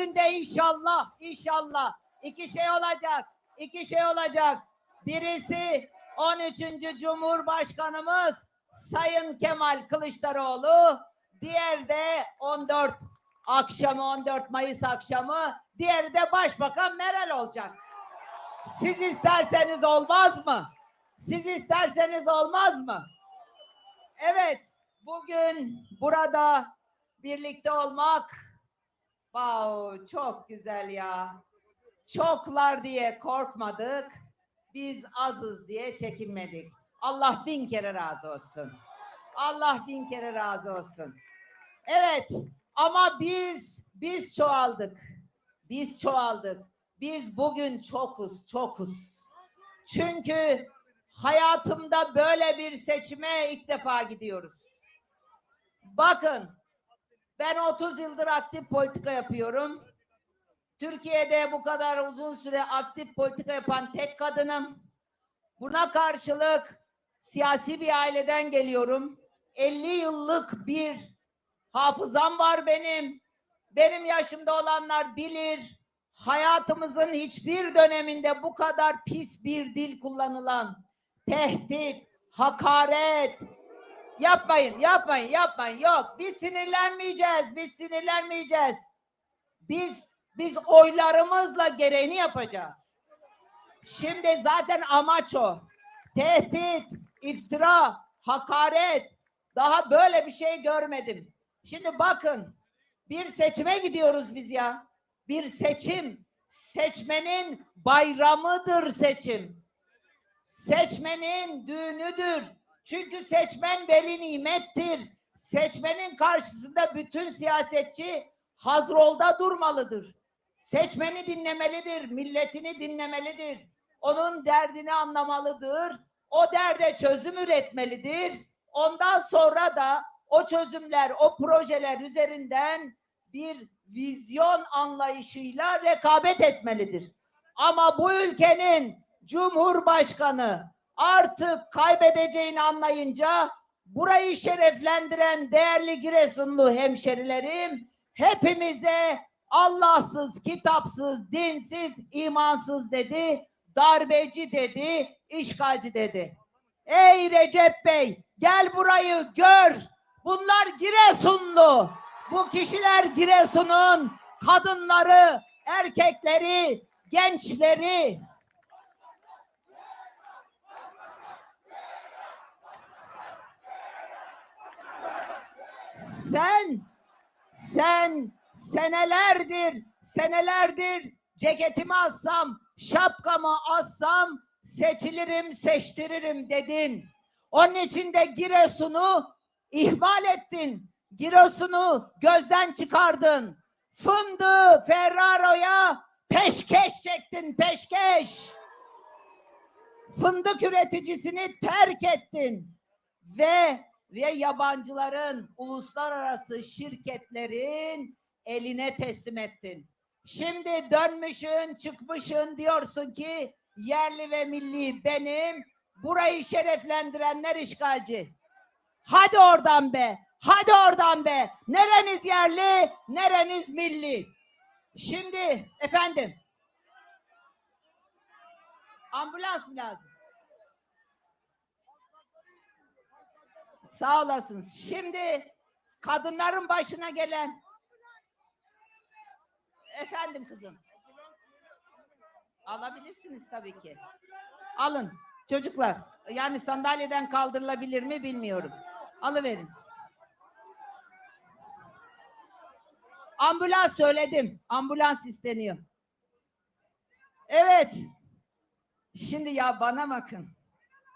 14'ünde inşallah, inşallah iki şey olacak. iki şey olacak. Birisi 13. Cumhurbaşkanımız Sayın Kemal Kılıçdaroğlu. Diğer de 14 akşamı 14 Mayıs akşamı. Diğeri de Başbakan Meral olacak. Siz isterseniz olmaz mı? Siz isterseniz olmaz mı? Evet, bugün burada birlikte olmak wow, çok güzel ya. Çoklar diye korkmadık. Biz azız diye çekinmedik. Allah bin kere razı olsun. Allah bin kere razı olsun. Evet ama biz biz çoğaldık. Biz çoğaldık. Biz bugün çokuz, çokuz. Çünkü hayatımda böyle bir seçime ilk defa gidiyoruz. Bakın ben 30 yıldır aktif politika yapıyorum. Türkiye'de bu kadar uzun süre aktif politika yapan tek kadınım. Buna karşılık siyasi bir aileden geliyorum. 50 yıllık bir hafızam var benim. Benim yaşımda olanlar bilir. Hayatımızın hiçbir döneminde bu kadar pis bir dil kullanılan tehdit, hakaret, Yapmayın, yapmayın, yapmayın. Yok, biz sinirlenmeyeceğiz, biz sinirlenmeyeceğiz. Biz biz oylarımızla gereğini yapacağız. Şimdi zaten amaç o. Tehdit, iftira, hakaret. Daha böyle bir şey görmedim. Şimdi bakın, bir seçime gidiyoruz biz ya. Bir seçim. Seçmenin bayramıdır seçim. Seçmenin düğünüdür. Çünkü seçmen veli nimettir. Seçmenin karşısında bütün siyasetçi hazrolda durmalıdır. Seçmeni dinlemelidir, milletini dinlemelidir. Onun derdini anlamalıdır. O derde çözüm üretmelidir. Ondan sonra da o çözümler, o projeler üzerinden bir vizyon anlayışıyla rekabet etmelidir. Ama bu ülkenin Cumhurbaşkanı artık kaybedeceğini anlayınca burayı şereflendiren değerli Giresunlu hemşerilerim hepimize Allahsız, kitapsız, dinsiz, imansız dedi, darbeci dedi, işgalci dedi. Ey Recep Bey gel burayı gör. Bunlar Giresunlu. Bu kişiler Giresun'un kadınları, erkekleri, gençleri, sen sen senelerdir senelerdir ceketimi assam şapkamı assam seçilirim seçtiririm dedin. Onun için de Giresun'u ihmal ettin. Giresun'u gözden çıkardın. Fındığı Ferraro'ya peşkeş çektin peşkeş. Fındık üreticisini terk ettin. Ve ve yabancıların, uluslararası şirketlerin eline teslim ettin. Şimdi dönmüşün, çıkmışın diyorsun ki yerli ve milli benim, burayı şereflendirenler işgalci. Hadi oradan be, hadi oradan be. Nereniz yerli, nereniz milli. Şimdi efendim, ambulans mı lazım? Sağ olasınız. Şimdi kadınların başına gelen efendim kızım. Alabilirsiniz tabii ki. Alın çocuklar. Yani sandalyeden kaldırılabilir mi bilmiyorum. Alıverin. Ambulans söyledim. Ambulans isteniyor. Evet. Şimdi ya bana bakın.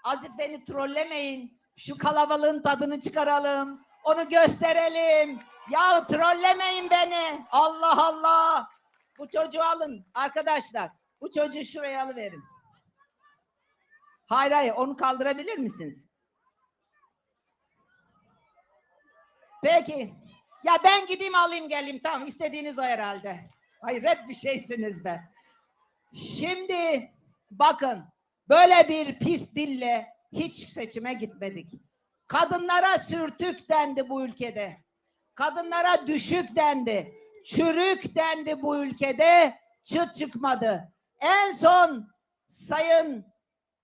Azıcık beni trollemeyin. Şu kalabalığın tadını çıkaralım. Onu gösterelim. Ya trollemeyin beni. Allah Allah. Bu çocuğu alın arkadaşlar. Bu çocuğu şuraya alıverin. Hayır hayır onu kaldırabilir misiniz? Peki. Ya ben gideyim alayım geleyim. Tamam istediğiniz o herhalde. Hayret bir şeysiniz be. Şimdi bakın böyle bir pis dille hiç seçime gitmedik. Kadınlara sürtük dendi bu ülkede. Kadınlara düşük dendi. çürük dendi bu ülkede, çıt çıkmadı. En son Sayın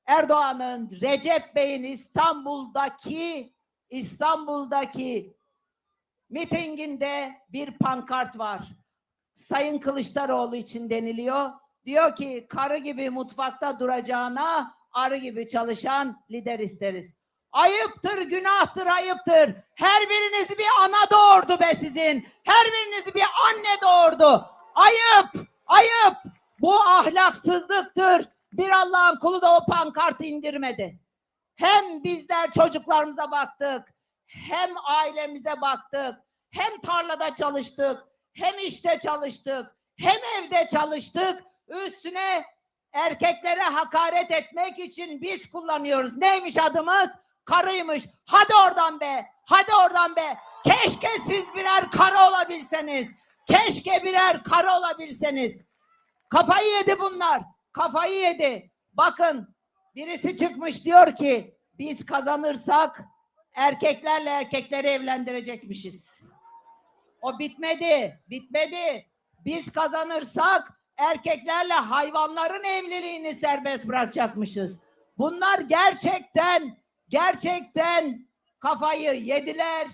Erdoğan'ın, Recep Bey'in İstanbul'daki İstanbul'daki mitinginde bir pankart var. Sayın Kılıçdaroğlu için deniliyor. Diyor ki karı gibi mutfakta duracağına arı gibi çalışan lider isteriz. Ayıptır, günahtır, ayıptır. Her birinizi bir ana doğurdu be sizin. Her birinizi bir anne doğurdu. Ayıp, ayıp. Bu ahlaksızlıktır. Bir Allah'ın kulu da o pankartı indirmedi. Hem bizler çocuklarımıza baktık, hem ailemize baktık, hem tarlada çalıştık, hem işte çalıştık, hem evde çalıştık. Üstüne erkeklere hakaret etmek için biz kullanıyoruz. Neymiş adımız? Karıymış. Hadi oradan be. Hadi oradan be. Keşke siz birer karı olabilseniz. Keşke birer karı olabilseniz. Kafayı yedi bunlar. Kafayı yedi. Bakın birisi çıkmış diyor ki biz kazanırsak erkeklerle erkekleri evlendirecekmişiz. O bitmedi. Bitmedi. Biz kazanırsak erkeklerle hayvanların evliliğini serbest bırakacakmışız. Bunlar gerçekten gerçekten kafayı yediler.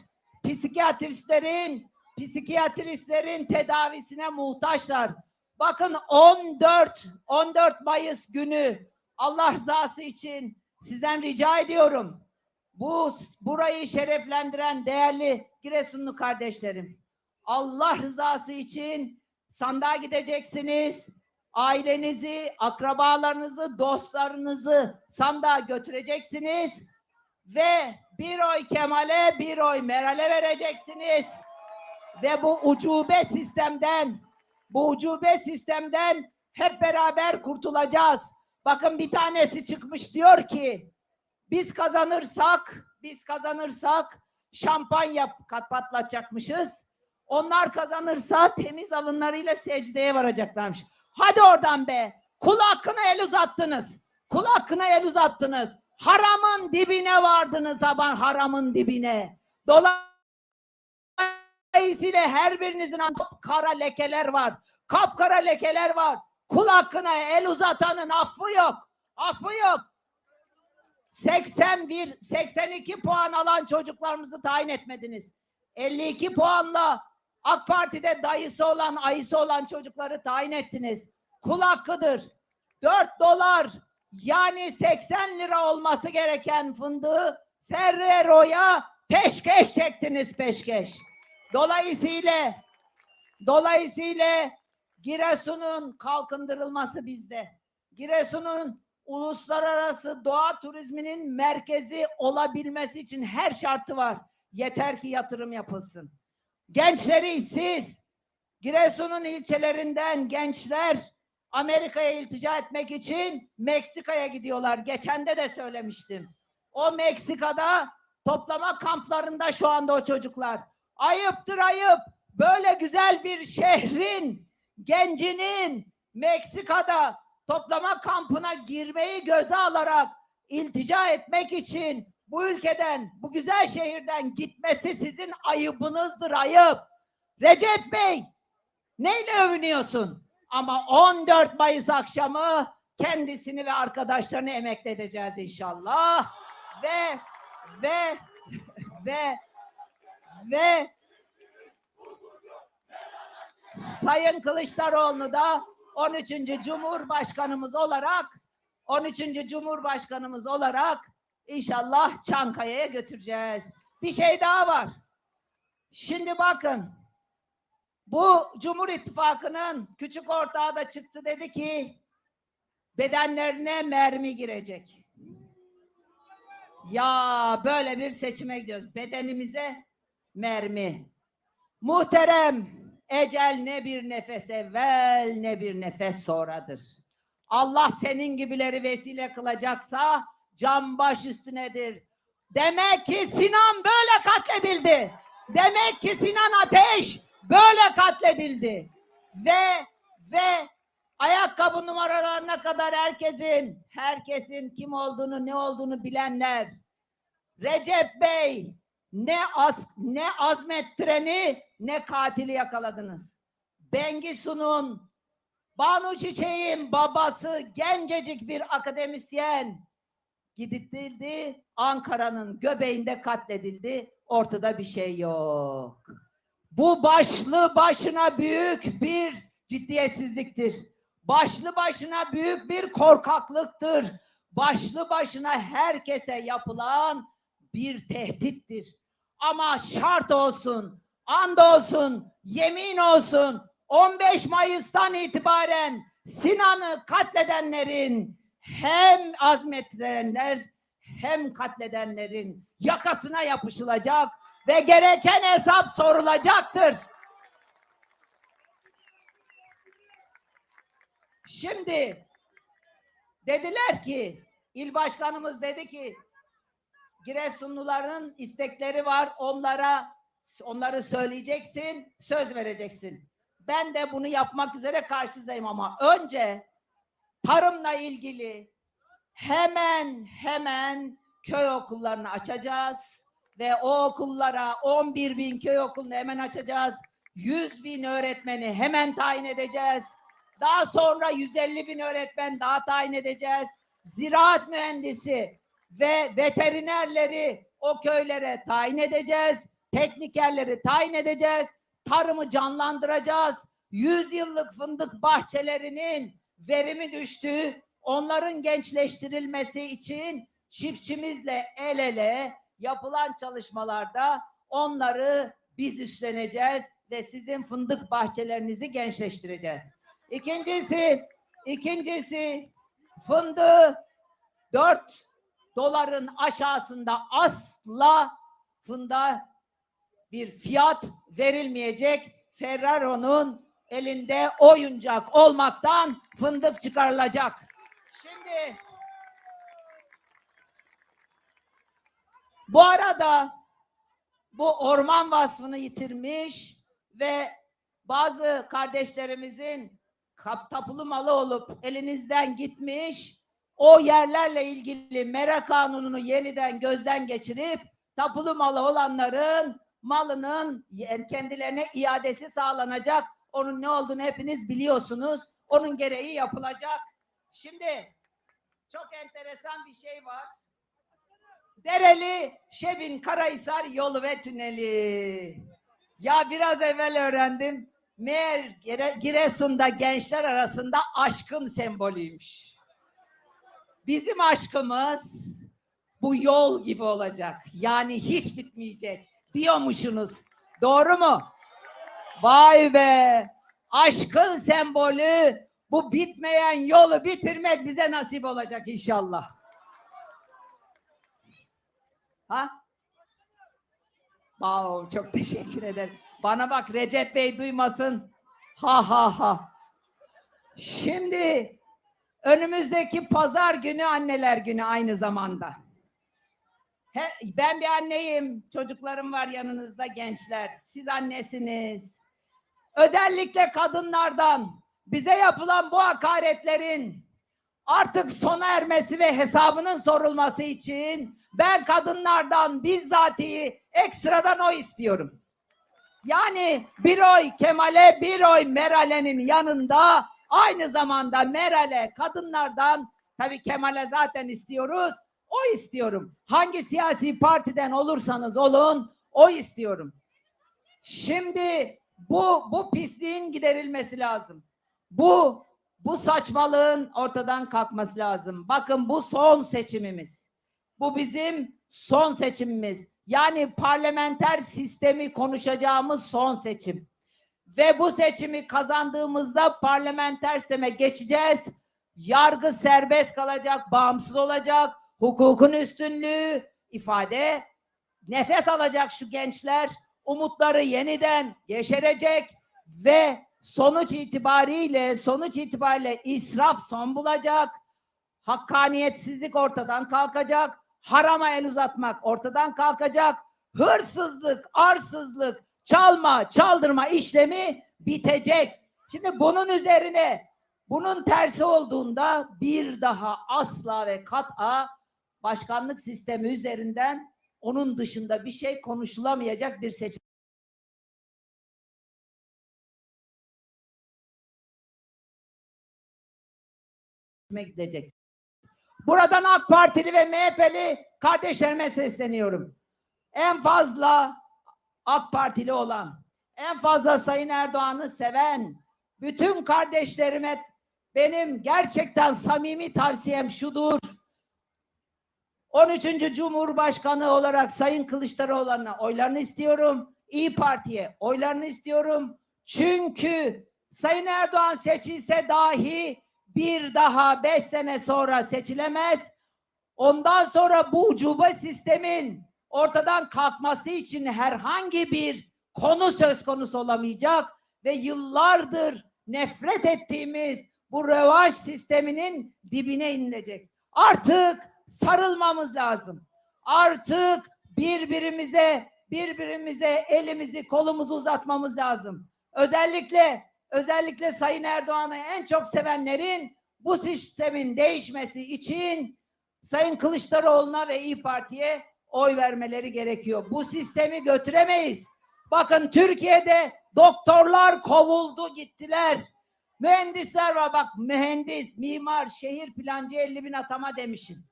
Psikiyatristlerin psikiyatristlerin tedavisine muhtaçlar. Bakın 14 14 Mayıs günü Allah rızası için sizden rica ediyorum. Bu burayı şereflendiren değerli Giresunlu kardeşlerim. Allah rızası için sandığa gideceksiniz. Ailenizi, akrabalarınızı, dostlarınızı sandığa götüreceksiniz ve bir oy Kemal'e, bir oy Meral'e vereceksiniz. Ve bu ucube sistemden, bu ucube sistemden hep beraber kurtulacağız. Bakın bir tanesi çıkmış diyor ki, biz kazanırsak, biz kazanırsak şampanya patlatacakmışız. Onlar kazanırsa temiz alınlarıyla secdeye varacaklarmış. Hadi oradan be. Kul hakkına el uzattınız. Kul hakkına el uzattınız. Haramın dibine vardınız aman haramın dibine. Dolayısıyla her birinizin kara lekeler var. Kapkara lekeler var. Kul hakkına el uzatanın affı yok. Affı yok. 81, 82 puan alan çocuklarımızı tayin etmediniz. 52 puanla AK Parti'de dayısı olan, ayısı olan çocukları tayin ettiniz. Kul hakkıdır. 4 dolar yani 80 lira olması gereken fındığı Ferrero'ya peşkeş çektiniz peşkeş. Dolayısıyla dolayısıyla Giresun'un kalkındırılması bizde. Giresun'un uluslararası doğa turizminin merkezi olabilmesi için her şartı var. Yeter ki yatırım yapılsın. Gençleri siz Giresun'un ilçelerinden gençler Amerika'ya iltica etmek için Meksika'ya gidiyorlar. Geçende de söylemiştim. O Meksika'da toplama kamplarında şu anda o çocuklar. Ayıptır ayıp. Böyle güzel bir şehrin gencinin Meksika'da toplama kampına girmeyi göze alarak iltica etmek için bu ülkeden, bu güzel şehirden gitmesi sizin ayıbınızdır ayıp. Recep Bey, neyle övünüyorsun? Ama 14 Mayıs akşamı kendisini ve arkadaşlarını emekledeceğiz inşallah. Ve ve ve ve Sayın Kılıçdaroğlu da 13. Cumhurbaşkanımız olarak 13. Cumhurbaşkanımız olarak inşallah Çankaya'ya götüreceğiz. Bir şey daha var. Şimdi bakın bu Cumhur İttifakı'nın küçük ortağı da çıktı dedi ki bedenlerine mermi girecek. Ya böyle bir seçime gidiyoruz. Bedenimize mermi. Muhterem ecel ne bir nefes evvel ne bir nefes sonradır. Allah senin gibileri vesile kılacaksa can baş üstünedir. Demek ki Sinan böyle katledildi. Demek ki Sinan Ateş böyle katledildi. Ve ve ayakkabı numaralarına kadar herkesin herkesin kim olduğunu ne olduğunu bilenler Recep Bey ne az ne azmettireni ne katili yakaladınız. Bengisu'nun, Banu Çiçek'in babası gencecik bir akademisyen gidildi. Ankara'nın göbeğinde katledildi. Ortada bir şey yok. Bu başlı başına büyük bir ciddiyetsizliktir. Başlı başına büyük bir korkaklıktır. Başlı başına herkese yapılan bir tehdittir. Ama şart olsun, and olsun, yemin olsun 15 Mayıs'tan itibaren Sinan'ı katledenlerin hem azmettirenler hem katledenlerin yakasına yapışılacak ve gereken hesap sorulacaktır. Şimdi dediler ki il başkanımız dedi ki Giresunluların istekleri var. Onlara onları söyleyeceksin, söz vereceksin. Ben de bunu yapmak üzere karşınızdayım ama önce tarımla ilgili hemen hemen köy okullarını açacağız ve o okullara 11 bin köy okulunu hemen açacağız. 100 bin öğretmeni hemen tayin edeceğiz. Daha sonra 150 bin öğretmen daha tayin edeceğiz. Ziraat mühendisi ve veterinerleri o köylere tayin edeceğiz. Teknikerleri tayin edeceğiz. Tarımı canlandıracağız. 100 yıllık fındık bahçelerinin verimi düştüğü, onların gençleştirilmesi için çiftçimizle el ele yapılan çalışmalarda onları biz üstleneceğiz ve sizin fındık bahçelerinizi gençleştireceğiz. İkincisi, ikincisi fındığı 4 doların aşağısında asla fında bir fiyat verilmeyecek. Ferraro'nun elinde oyuncak olmaktan fındık çıkarılacak. Şimdi bu arada bu orman vasfını yitirmiş ve bazı kardeşlerimizin kap tapulu malı olup elinizden gitmiş o yerlerle ilgili mera kanununu yeniden gözden geçirip tapulu malı olanların malının kendilerine iadesi sağlanacak. Onun ne olduğunu hepiniz biliyorsunuz. Onun gereği yapılacak. Şimdi çok enteresan bir şey var. Dereli Şebin Karahisar yolu ve tüneli. Ya biraz evvel öğrendim. Meğer Giresun'da gençler arasında aşkın sembolüymüş. Bizim aşkımız bu yol gibi olacak. Yani hiç bitmeyecek diyormuşsunuz. Doğru mu? Vay be! Aşkın sembolü bu bitmeyen yolu bitirmek bize nasip olacak inşallah. Ha? Wow, çok teşekkür ederim. Bana bak Recep Bey duymasın. Ha ha ha. Şimdi önümüzdeki pazar günü anneler günü aynı zamanda. He, ben bir anneyim. Çocuklarım var yanınızda gençler. Siz annesiniz. Özellikle kadınlardan bize yapılan bu hakaretlerin artık sona ermesi ve hesabının sorulması için ben kadınlardan bizzatihi ekstradan o istiyorum. Yani bir oy Kemal'e bir oy Meral'e'nin yanında aynı zamanda Meral'e kadınlardan tabii Kemal'e zaten istiyoruz o istiyorum. Hangi siyasi partiden olursanız olun o istiyorum. Şimdi bu bu pisliğin giderilmesi lazım. Bu bu saçmalığın ortadan kalkması lazım. Bakın bu son seçimimiz. Bu bizim son seçimimiz. Yani parlamenter sistemi konuşacağımız son seçim. Ve bu seçimi kazandığımızda parlamenter sisteme geçeceğiz. Yargı serbest kalacak, bağımsız olacak hukukun üstünlüğü ifade nefes alacak şu gençler umutları yeniden yeşerecek ve sonuç itibariyle sonuç itibariyle israf son bulacak. Hakkaniyetsizlik ortadan kalkacak. Harama el uzatmak ortadan kalkacak. Hırsızlık arsızlık çalma çaldırma işlemi bitecek. Şimdi bunun üzerine bunun tersi olduğunda bir daha asla ve kat'a başkanlık sistemi üzerinden onun dışında bir şey konuşulamayacak bir seçim. gidecek. Buradan AK Partili ve MHP'li kardeşlerime sesleniyorum. En fazla AK Partili olan, en fazla Sayın Erdoğan'ı seven bütün kardeşlerime benim gerçekten samimi tavsiyem şudur. 13. Cumhurbaşkanı olarak Sayın Kılıçdaroğlu'na oylarını istiyorum. İyi Parti'ye oylarını istiyorum. Çünkü Sayın Erdoğan seçilse dahi bir daha beş sene sonra seçilemez. Ondan sonra bu ucube sistemin ortadan kalkması için herhangi bir konu söz konusu olamayacak ve yıllardır nefret ettiğimiz bu rövaj sisteminin dibine inilecek. Artık sarılmamız lazım. Artık birbirimize birbirimize elimizi kolumuzu uzatmamız lazım. Özellikle özellikle Sayın Erdoğan'ı en çok sevenlerin bu sistemin değişmesi için Sayın Kılıçdaroğlu'na ve İyi Parti'ye oy vermeleri gerekiyor. Bu sistemi götüremeyiz. Bakın Türkiye'de doktorlar kovuldu gittiler. Mühendisler var bak mühendis, mimar, şehir plancı 50 bin atama demişim.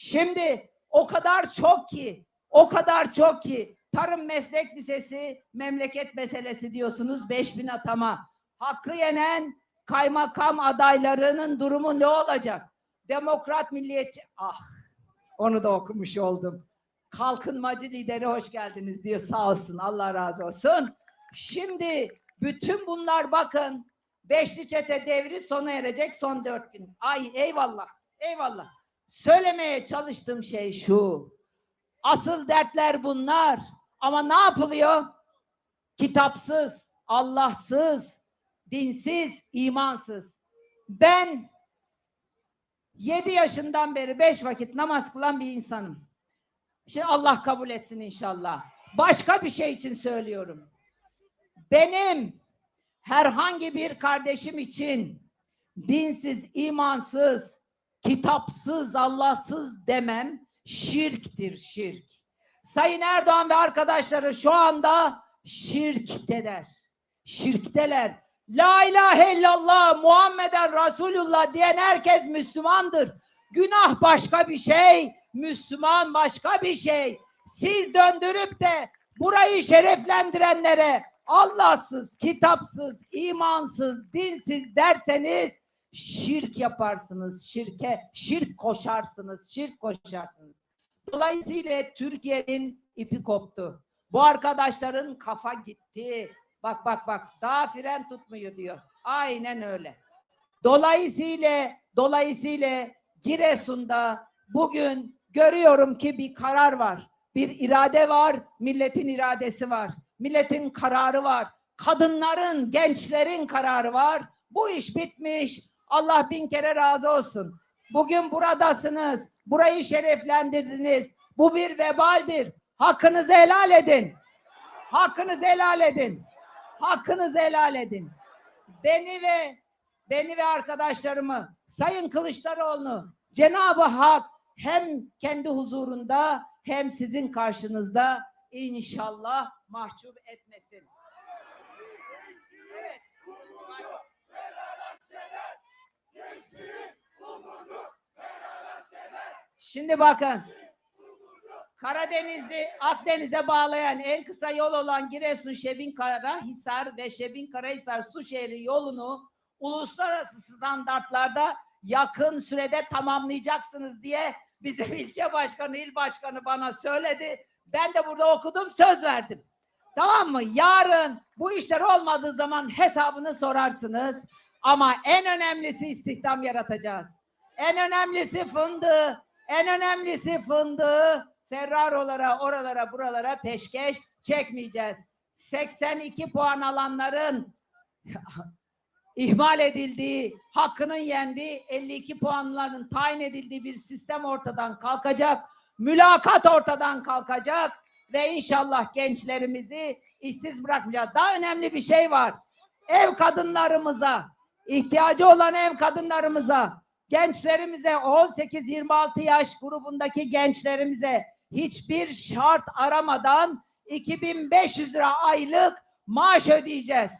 Şimdi o kadar çok ki, o kadar çok ki tarım meslek lisesi memleket meselesi diyorsunuz 5 bin atama. Hakkı yenen kaymakam adaylarının durumu ne olacak? Demokrat milliyetçi, ah onu da okumuş oldum. Kalkınmacı lideri hoş geldiniz diyor sağ olsun Allah razı olsun. Şimdi bütün bunlar bakın Beşli çete devri sona erecek son dört gün. Ay eyvallah eyvallah. Söylemeye çalıştığım şey şu. Asıl dertler bunlar. Ama ne yapılıyor? Kitapsız, Allahsız, dinsiz, imansız. Ben 7 yaşından beri beş vakit namaz kılan bir insanım. Şimdi Allah kabul etsin inşallah. Başka bir şey için söylüyorum. Benim herhangi bir kardeşim için dinsiz, imansız, kitapsız, Allahsız demem şirktir şirk. Sayın Erdoğan ve arkadaşları şu anda şirkteler. Şirkteler. La ilahe illallah Muhammeden Resulullah diyen herkes Müslümandır. Günah başka bir şey, Müslüman başka bir şey. Siz döndürüp de burayı şereflendirenlere Allahsız, kitapsız, imansız, dinsiz derseniz şirk yaparsınız. Şirke, şirk koşarsınız, şirk koşarsınız. Dolayısıyla Türkiye'nin ipi koptu. Bu arkadaşların kafa gitti. Bak bak bak daha fren tutmuyor diyor. Aynen öyle. Dolayısıyla dolayısıyla Giresun'da bugün görüyorum ki bir karar var. Bir irade var, milletin iradesi var. Milletin kararı var. Kadınların, gençlerin kararı var. Bu iş bitmiş. Allah bin kere razı olsun. Bugün buradasınız. Burayı şereflendirdiniz. Bu bir vebaldir. Hakkınızı helal edin. Hakkınızı helal edin. Hakkınızı helal edin. Beni ve beni ve arkadaşlarımı Sayın Kılıçdaroğlu Cenab-ı Hak hem kendi huzurunda hem sizin karşınızda inşallah mahcup etmesin. Şimdi bakın. Karadeniz'i Akdeniz'e bağlayan en kısa yol olan Giresun Şebinkara Hisar ve Şebinkarahisar su şehri yolunu uluslararası standartlarda yakın sürede tamamlayacaksınız diye bizim ilçe başkanı, il başkanı bana söyledi. Ben de burada okudum, söz verdim. Tamam mı? Yarın bu işler olmadığı zaman hesabını sorarsınız. Ama en önemlisi istihdam yaratacağız. En önemlisi fındığı, en önemlisi fındığı Ferraro'lara, oralara, buralara peşkeş çekmeyeceğiz. 82 puan alanların ihmal edildiği, hakkının yendiği 52 puanların tayin edildiği bir sistem ortadan kalkacak. Mülakat ortadan kalkacak ve inşallah gençlerimizi işsiz bırakmayacağız. Daha önemli bir şey var. Ev kadınlarımıza, ihtiyacı olan ev kadınlarımıza, gençlerimize 18-26 yaş grubundaki gençlerimize hiçbir şart aramadan 2500 lira aylık maaş ödeyeceğiz.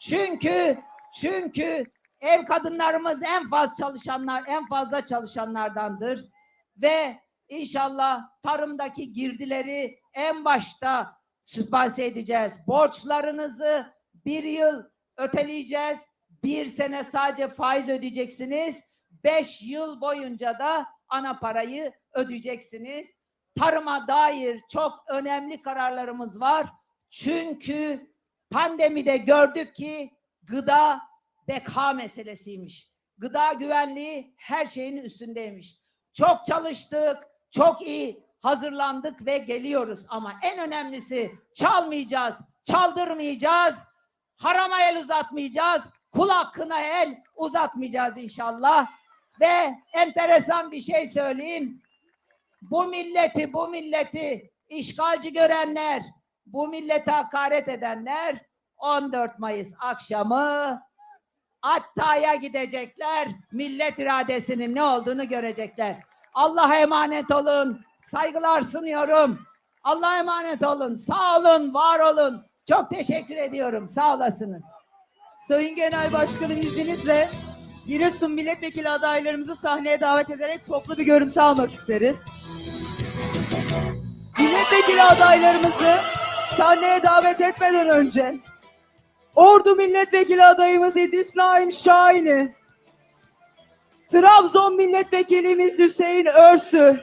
Çünkü çünkü Ev kadınlarımız en fazla çalışanlar, en fazla çalışanlardandır. Ve inşallah tarımdaki girdileri en başta sübvanse edeceğiz. Borçlarınızı bir yıl öteleyeceğiz. Bir sene sadece faiz ödeyeceksiniz. Beş yıl boyunca da ana parayı ödeyeceksiniz. Tarıma dair çok önemli kararlarımız var. Çünkü pandemide gördük ki gıda beka meselesiymiş. Gıda güvenliği her şeyin üstündeymiş. Çok çalıştık, çok iyi hazırlandık ve geliyoruz. Ama en önemlisi çalmayacağız, çaldırmayacağız, harama el uzatmayacağız, kul hakkına el uzatmayacağız inşallah. Ve enteresan bir şey söyleyeyim. Bu milleti, bu milleti işgalci görenler, bu millete hakaret edenler 14 Mayıs akşamı Atta'ya gidecekler. Millet iradesinin ne olduğunu görecekler. Allah'a emanet olun. Saygılar sunuyorum. Allah'a emanet olun. Sağ olun, var olun. Çok teşekkür ediyorum. Sağ olasınız. Sayın Genel Başkanım izninizle Giresun milletvekili adaylarımızı sahneye davet ederek toplu bir görüntü almak isteriz. Milletvekili adaylarımızı sahneye davet etmeden önce Ordu milletvekili adayımız İdris Naim Şahin'i, Trabzon milletvekilimiz Hüseyin Örsü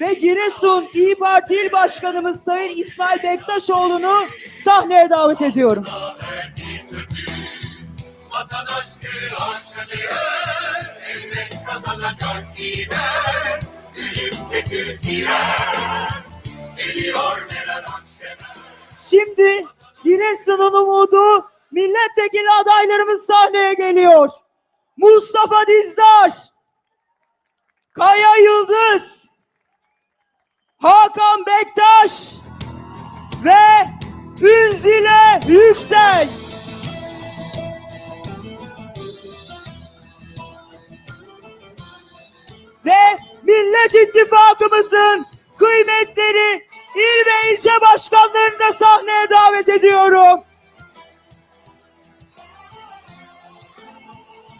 ve Giresun İyi Parti İl Başkanımız Sayın İsmail Bektaşoğlu'nu sahneye davet ediyorum. Vatan aşkı aşkıdır Elbet kazanacak iyiler Gülümse Türkiye Geliyor Meral Akşener Şimdi Giresun'un umudu milletvekili adaylarımız sahneye geliyor. Mustafa Dizdar, Kaya Yıldız, Hakan Bektaş ve Ünzile Yüksel. Millet İttifakımızın kıymetleri il ve ilçe başkanlarını da sahneye davet ediyorum.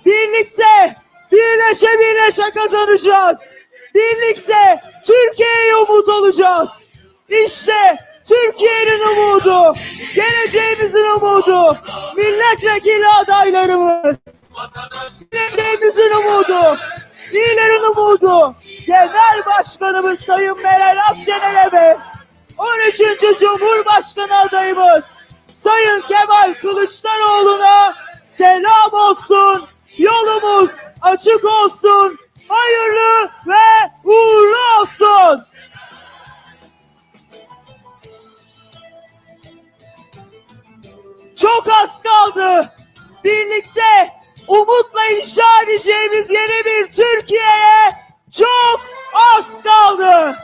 Birlikte, birleşe birleşe kazanacağız. Birlikte Türkiye'ye umut olacağız. İşte Türkiye'nin umudu, geleceğimizin umudu, milletvekili adaylarımız. Geleceğimizin umudu, iyilerin umudu, Genel Başkanımız Sayın Meral Akşener'e ve 13. Cumhurbaşkanı adayımız Sayın Kemal Kılıçdaroğlu'na selam olsun, yolumuz açık olsun, hayırlı ve uğurlu olsun. Çok az kaldı. Birlikte umutla inşa edeceğimiz yeni bir Türkiye'ye çok az kaldı.